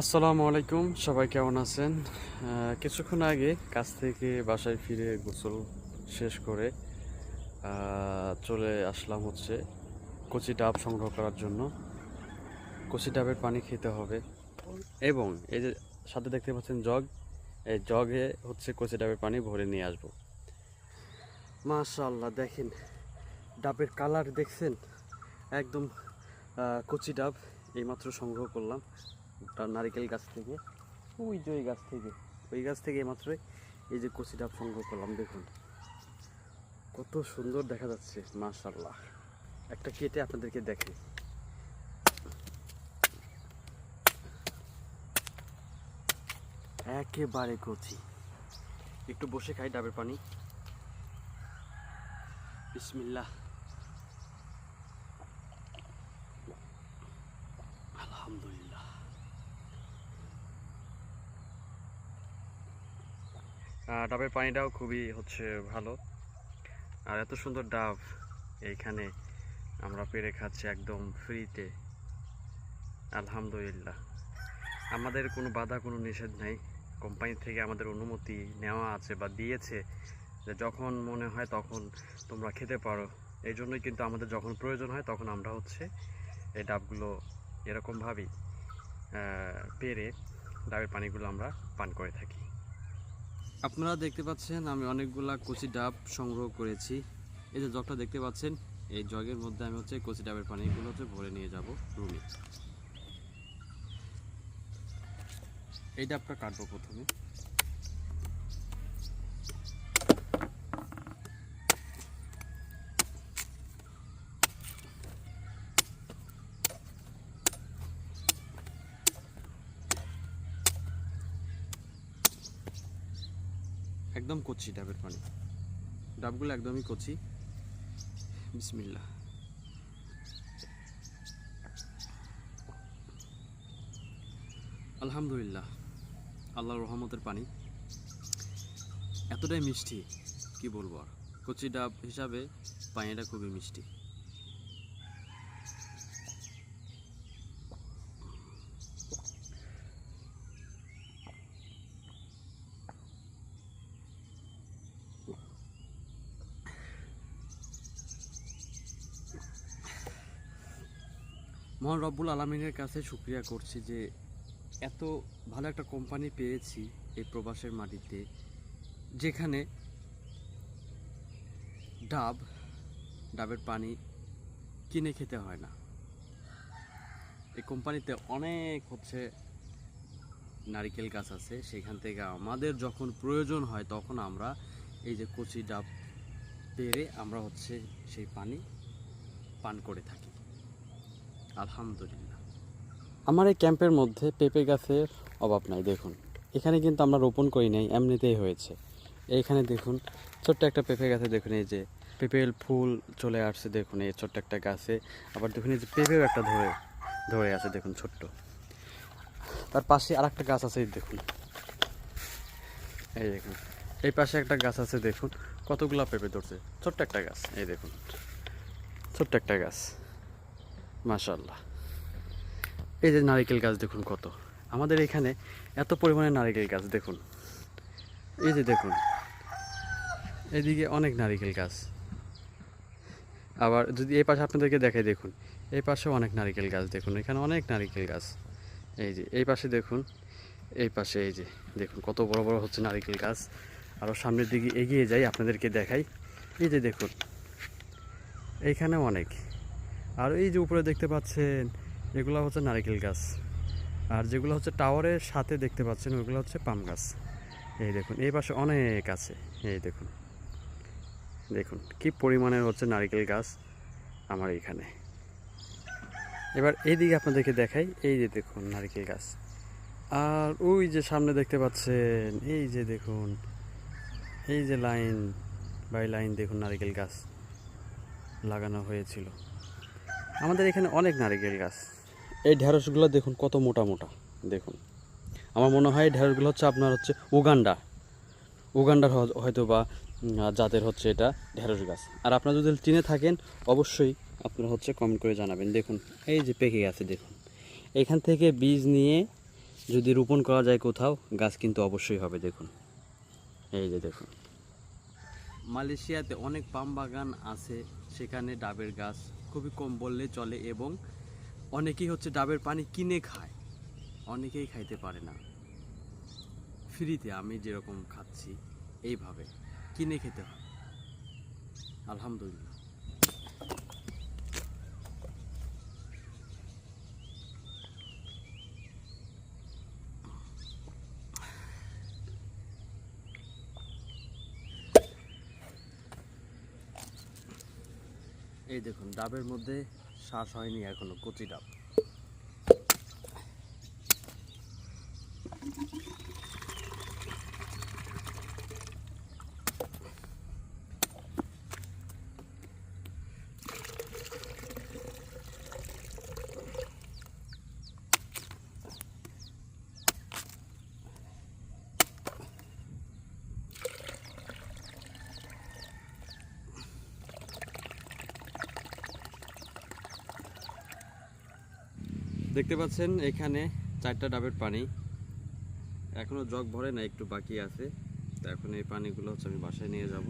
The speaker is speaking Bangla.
আসসালামু আলাইকুম, সবাই কেমন আছেন? কিছুক্ষণ আগে কাজ থেকে বাসায় ফিরে গোসল শেষ করে চলে আসলাম হচ্ছে কচি ডাব সংগ্রহ করার জন্য। কচি ডাবের পানি খেতে হবে। এবং এই যে সাথে দেখতে পাচ্ছেন জগ, এই জগে হচ্ছে কচি ডাবের পানি ভরে নিয়ে আসব। মাশাআল্লাহ, দেখেন, ডাবের কালার দেখছেন? একদম কচি ডাব এইমাত্র সংগ্রহ করলাম। তার নারিকেল গাছ থেকে। ওই যে ওই গাছ থেকে। ওই গাছ থেকে এইমাত্রই এই যে কচি ডাব সংগ্রহ করলাম, দেখুন। কত সুন্দর দেখা যাচ্ছে মাশাল্লাহ একটা কেটে আপনাদেরকে দেখে একেবারে কচি। একটু বসে খাই ডাবের পানি। বিসমিল্লাহ। আলহামদুলিল্লাহ। ডাবের পানিটাও খুবই হচ্ছে ভালো। আর এত সুন্দর ডাব এইখানে আমরা পেরে খাচ্ছি একদম ফ্রিতে। আলহামদুলিল্লাহ। আমাদের কোনো বাধা, কোনো নিষেধ নাই। কোম্পানি থেকে আমাদের অনুমতি নেওয়া আছে বা দিয়েছে যে যখন মনে হয় তখন তোমরা খেতে পারো। এই জন্যই কিন্তু আমাদের যখন প্রয়োজন হয় তখন আমরা হচ্ছে এই ডাবগুলো এরকমভাবেই পেরে ডাবের পানিগুলো আমরা পান করে থাকি। আপনারা দেখতে পাচ্ছেন, আমি অনেকগুলা কচি ডাব সংগ্রহ করেছি। এই যে জগটা দেখতে পাচ্ছেন, এই জগের মধ্যে আমি হচ্ছে কচি ডাবের পানিগুলো হচ্ছে ভরে নিয়ে যাব রুমে। এই ডাবটা কাটবো প্রথমে। একদম কচি ডাবের পানি। ডাবগুলো একদমই কচি। বিসমিল্লা আলহামদুলিল্লাহ, আল্লাহর রহমতের পানি। এতটাই মিষ্টি, কি বলব আর। কচি ডাব হিসাবে পানিটা খুবই মিষ্টি। মহান রব্বুল আলমিনের কাছে শুক্রিয়া করছি যে এত ভালো একটা কোম্পানি পেয়েছি এই প্রবাসের মাটিতে, যেখানে ডাব, ডাবের পানি কিনে খেতে হয় না। এই কোম্পানিতে অনেক হচ্ছে নারিকেল গাছ আছে, সেখান থেকে আমাদের যখন প্রয়োজন হয় তখন আমরা এই যে কচি ডাব পেরে আমরা হচ্ছে সেই পানি পান করে থাকি। আলহামদুলিল্লাহ। আমার এই ক্যাম্পের মধ্যে পেঁপে গাছের অভাব নাই, দেখুন। এখানে কিন্তু আমরা রোপণ করি নাই, এমনিতেই হয়েছে। এইখানে দেখুন, ছোট্ট একটা পেঁপে গাছে দেখুন, এই যে পেঁপের ফুল চলে আসছে, দেখুন, এই ছোট্ট একটা গাছে। আবার দেখুন, এই যে পেঁপেও একটা ধরে ধরে আছে, দেখুন, ছোট্ট। তার পাশে আর একটা গাছ আছে দেখুন। এই দেখুন, এই পাশে একটা গাছ আছে, দেখুন, কতগুলা পেঁপে ধরছে। ছোট্ট একটা গাছ, এই দেখুন। ছোট্ট একটা গাছ। মাশাল্লাহ এই যে নারিকেল গাছ দেখুন কত। আমাদের এখানে এত পরিমাণে নারিকেল গাছ দেখুন। এই যে দেখুন, এদিকে অনেক নারিকেল গাছ। আবার যদি এই পাশে আপনাদেরকে দেখাই দেখুন, এই পাশেও অনেক নারিকেল গাছ দেখুন, এখানে অনেক নারিকেল গাছ। এই যে, এই পাশে দেখুন, এই পাশে এই যে, দেখুন কত বড় বড় হচ্ছে নারিকেল গাছ। আরও সামনের দিকে এগিয়ে যাই, আপনাদেরকে দেখাই। এই যে দেখুন, এইখানেও অনেক। আর এই যে উপরে দেখতে পাচ্ছেন, এগুলো হচ্ছে নারকেল গাছ। আর যেগুলো হচ্ছে টাওয়ারের সাথে দেখতে পাচ্ছেন, ওগুলো হচ্ছে পাম গাছ। এই দেখুন, এই পাশে অনেক আছে। এই দেখুন দেখুন কি পরিমাণের হচ্ছে নারকেল গাছ আমার এইখানে এবার এইদিকে আপনাদেরকে দেখাই, এই যে দেখুন নারকেল গাছ। আর ওই যে সামনে দেখতে পাচ্ছেন, এই যে দেখুন, এই যে লাইন, বাই লাইন দেখুন নারকেল গাছ লাগানো হয়েছিল। আমাদের এখানে অনেক নারিকেল গাছ। এই ঢেঁড়সগুলো দেখুন, কত মোটা মোটা। দেখুন, আমার মনে হয় এই ঢেঁড়সগুলো হচ্ছে আপনার হচ্ছে উগান্ডা। উগান্ডার হয়তো বা জাতের হচ্ছে এটা ঢেঁড়স গাছ। আর আপনারা যদি চিনে থাকেন, অবশ্যই আপনারা হচ্ছে কমেন্ট করে জানাবেন। দেখুন, এই যে পেকে গেছে, দেখুন। এখান থেকে বীজ নিয়ে যদি রোপণ করা যায় কোথাও, গাছ কিন্তু অবশ্যই হবে, দেখুন। এই যে দেখুন। মালয়েশিয়াতে অনেক পাম বাগান আছে, সেখানে ডাবের গাছ খুবই কম বললে চলে এবং অনেকেই হচ্ছে ডাবের পানি কিনে খায়। অনেকেই খাইতে পারে না। ফ্রিতে আমি যেরকম খাচ্ছি, এইভাবে কিনে খেতে হয়। আলহামদুলিল্লাহ। এই দেখুন ডাবের মধ্যে শ্বাস হয়নি এখনও কচি ডাব। দেখতে পাচ্ছেন, এখানে চারটা ডাবের পানি। এখনও জগ ভরে না, একটু বাকি আছে। তো এখন এই পানিগুলো হচ্ছে আমি বাসায় নিয়ে যাব।